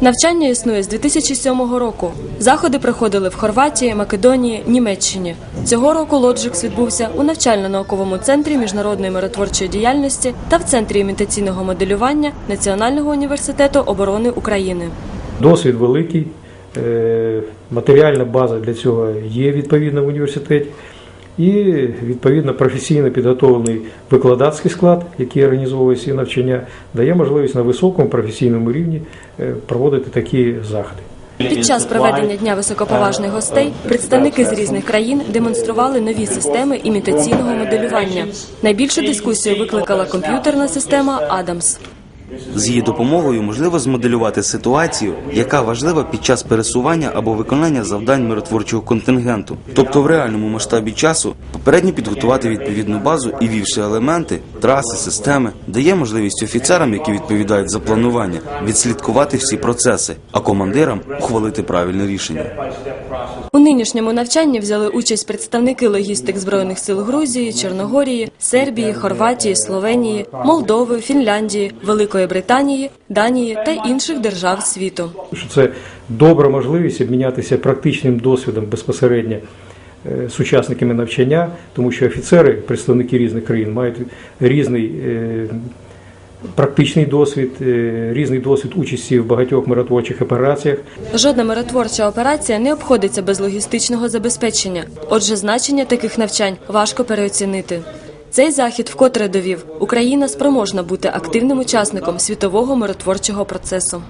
Навчання існує з 2007 року. Заходи проходили в Хорватії, Македонії, Німеччині. Цього року Лоджикс відбувся у навчально-науковому центрі міжнародної миротворчої діяльності та в центрі імітаційного моделювання Національного університету оборони України. Досвід великий, е, матеріальна база для цього є відповідно в університеті. І відповідно професійно підготовлений викладацький склад, який організовує ці навчання, дає можливість на високому професійному рівні е, проводити такі заходи. Під час проведення дня високоповажних гостей представники з різних країн демонстрували нові системи імітаційного моделювання. Найбільшу дискусію викликала комп'ютерна система Адамс. З її допомогою можливо змоделювати ситуацію, яка важлива під час пересування або виконання завдань миротворчого контингенту, тобто в реальному масштабі часу попередньо підготувати відповідну базу і вівши елементи, траси, системи, дає можливість офіцерам, які відповідають за планування, відслідкувати всі процеси, а командирам ухвалити правильне рішення. У нинішньому навчанні взяли участь представники логістик збройних сил Грузії, Чорногорії, Сербії, Хорватії, Словенії, Молдови, Фінляндії, Великої Британії, Данії та інших держав світу. Що це добра можливість обмінятися практичним досвідом безпосередньо е, з учасниками навчання, тому що офіцери, представники різних країн, мають різний е, практичний досвід, е, різний досвід участі в багатьох миротворчих операціях. Жодна миротворча операція не обходиться без логістичного забезпечення. Отже, значення таких навчань важко переоцінити. Цей захід вкотре довів Україна спроможна бути активним учасником світового миротворчого процесу.